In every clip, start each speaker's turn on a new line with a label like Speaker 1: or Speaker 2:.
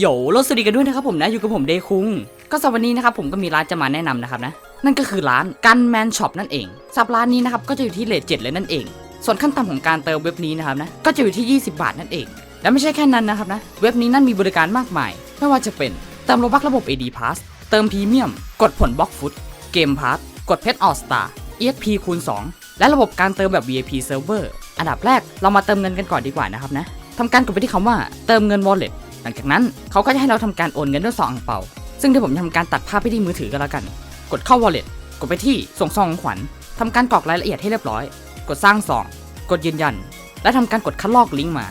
Speaker 1: โยโลสวัสดีกันด้วยนะครับผมนะอยู่กับผมเดคุง ก็สำหรับวันนี้นะครับผมก็มีร้านจะมาแนะนำนะครับนะ นั่นก็คือร้านกันแมนช็อปนั่นเองสับร้านนี้นะครับก็จะอยู่ที่เลทเจ็ดเลยนั่นเอง ส่วนขั้นต่ำของการเติมเว็บนี้นะครับนะก็จะอยู่ที่ 20 บาทนั่นเอง และไม่ใช่แค่นั้นนะครับนะเว็บนี้นั่นมีบริการมากมาย ไม่ว่าจะเป็นเติมโลบักระบบ AD Pass เติมพรีเมียม กดผลบล็อกฟุต เกมพาร์กดเพชรออสตา EXP คูณ 2 และระบบการเติมแบบ VIP Server อันดับแรกเรามาเติมเงินกันก่อนดีกว่านะครับนะทำการกดไปที่คำว่าเติมเงิน Wallet หลังจากนั้นเขาก็จะให้เราทำการโอนเงินด้วยซองอ่างเปา ซึ่งเดี๋ยวผมทำการตัดภาพไปที่มือถือกันแล้วกัน กดเข้า wallet กดไปที่ส่งซองของขวัญทำการกรอกรายละเอียดให้เรียบร้อย กดสร้างซอง กดยืนยัน และทำการกดคัดลอกลิงก์มา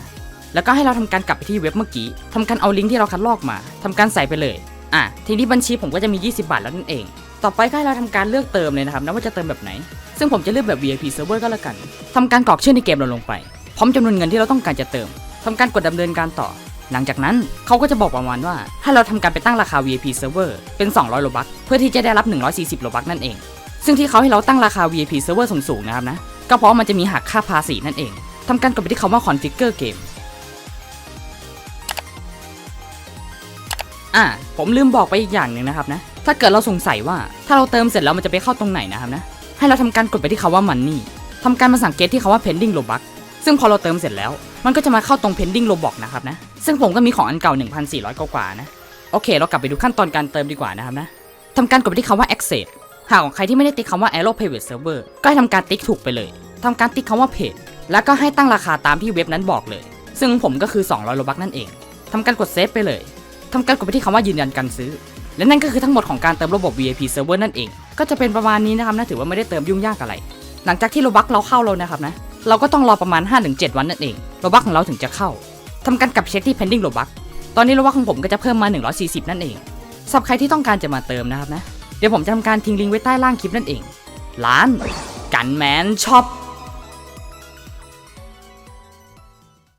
Speaker 1: แล้วก็ให้เราทำการกลับไปที่เว็บเมื่อกี้ทำการเอาลิงก์ที่เราคัดลอกมาทำการใส่ไปเลย อะ ทีนี้บัญชีผมก็จะมี 20 บาทแล้วนั่นเอง ต่อไปก็ให้เราทำการเลือกเติมเลยนะครับนะว่าจะเติมแบบไหน ซึ่งผมจะเลือกแบบ VIP server ก็แล้วกันทำการกรอกชื่อในเกมเราลงไป พร้อมจำนวนเงินที่เราต้องการจะเติมทำการกดดำเนินการต่อ หลังจากนั้นเขาก็จะบอกประมาณว่า ให้เราทำการไปตั้งราคา VIP server เป็น 200 โลบัคเพื่อที่จะได้รับ 140 โลบัคนั่นเอง ซึ่งที่เขาให้เราตั้งราคา VIP server สูงๆนะครับนะ ก็เพราะมันจะมีหักค่าภาษีนั่นเองทำการกดไปที่คำว่า configure game อะผมลืมบอกไปอีกอย่างหนึ่งนะครับนะ ถ้าเกิดเราสงสัยว่าถ้าเราเติมเสร็จแล้วมันจะไปเข้าตรงไหนนะครับนะ ให้เราทำการกดไปที่คำว่า money ทำการมาสังเกตที่คำว่า pending robux ซึ่งพอเราเติมเสร็จแล้ว มันก็จะมาเข้าตรง pending robux นะครับนะ ซึ่งผมก็มีของอันเก่า 1,400 กว่านะ โอเค เรากลับไปดูขั้นตอนการเติมดีกว่านะครับนะทำการกดไปที่คำว่า access หากของใครที่ไม่ได้ติ๊กคำว่า arrow private server ก็ให้ทำการติ๊กถูกไปเลย ทำการติ๊กคำว่า page แล้วก็ให้ตั้งราคาตามที่เว็บนั้นบอกเลย ซึ่งผมก็คือ 200โลบักนั่นเอง ทำการกดเซฟไปเลย ทำการกดไปที่คำว่ายืนยันการซื้อ และนั่นก็คือทั้งหมดของการเติมระบบ VIP server นั่นเอง ก็จะเป็นประมาณนี้นะครับนะถือว่าไม่ได้เติมยุ่งยากอะไร หลังจากที่โลบักเราเข้าแล้วนะครับนะเราก็ต้องรอประมาณ 5-7 วันนั่นเองโลบักของเราถึงจะเข้าทำการกลับเช็คที่ pending โลบักตอนนี้โลบักของผมก็จะเพิ่มมา 140 นั่นเองสำหรับใครที่ต้องการจะมาเติมนะครับนะเดี๋ยวผมจะทำการทิ้งลิงก์ไว้ใต้ล่างคลิปนั่นเองร้านกันแมนช็อป